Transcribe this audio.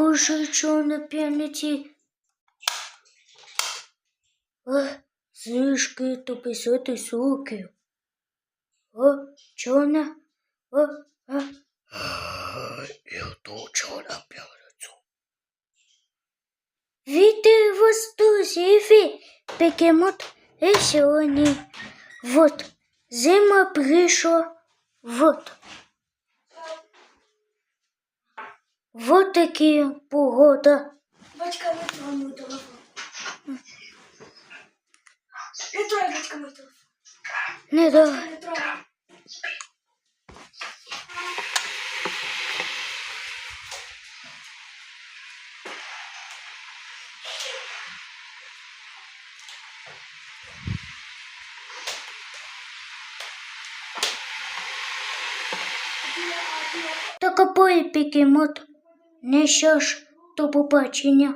Похоже, що на п'яниці. О, знижки то 50 соків. О, чорна. О, а. Я то чорна п'яницю. Вітаю вас, друзі, ви Бегемот і сьогодні. Вот, зима прийшла. Вот. Вот такі погода. Батька трогай мой телефон. Не трогай, батька, мой телефон. Не да. Не трогай. Так обоє Бегемот. Не що ж, до.